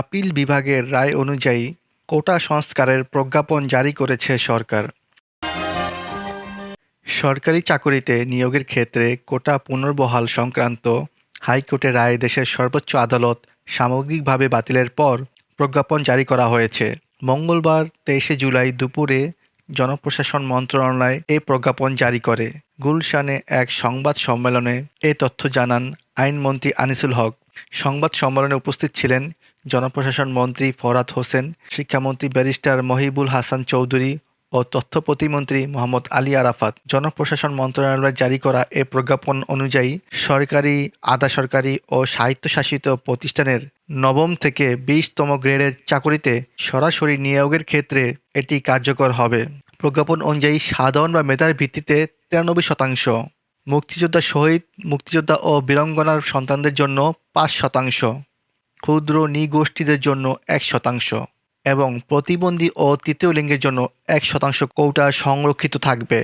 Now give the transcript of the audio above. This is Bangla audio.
আপিল বিভাগের রায় অনুযায়ী কোটা সংস্কারের প্রজ্ঞাপন জারি করেছে সরকার। সরকারি চাকুরিতে নিয়োগের ক্ষেত্রে কোটা পুনর্বহাল সংক্রান্ত হাইকোর্টের রায় দেশের সর্বোচ্চ আদালত সামগ্রিকভাবে বাতিলের পর প্রজ্ঞাপন জারি করা হয়েছে। মঙ্গলবার তেইশে জুলাই দুপুরে জনপ্রশাসন মন্ত্রণালয় এই প্রজ্ঞাপন জারি করে। গুলশানে এক সংবাদ সম্মেলনে এ তথ্য জানান আইনমন্ত্রী আনিসুল হক। সংবাদ সম্মেলনে উপস্থিত ছিলেন জনপ্রশাসন মন্ত্রী ফরাত হোসেন, শিক্ষামন্ত্রী ব্যারিস্টার মহিবুল হাসান চৌধুরী ও তথ্য প্রতিমন্ত্রী মোহাম্মদ আলী আরাফাত জনপ্রশাসন মন্ত্রণালয় জারি করা এ প্রজ্ঞাপন অনুযায়ী সরকারি, আধা সরকারি ও স্বায়ত্তশাসিত প্রতিষ্ঠানের নবম থেকে বিশতম গ্রেডের চাকুরিতে সরাসরি নিয়োগের ক্ষেত্রে এটি কার্যকর হবে। প্রজ্ঞাপন অনুযায়ী সাধারণ বা মেধার ভিত্তিতে তিরানব্বই শতাংশ। মুক্তিযোদ্ধা শহীদ মুক্তিযোদ্ধা ও বীরাঙ্গনার সন্তানদের জন্য পাঁচ শতাংশ। ক্ষুদ্র নিগোষ্ঠীদের জন্য এক শতাংশ। এবং প্রতিবন্ধী ও তৃতীয় লিঙ্গের জন্য এক শতাংশ কোটা সংরক্ষিত থাকবে।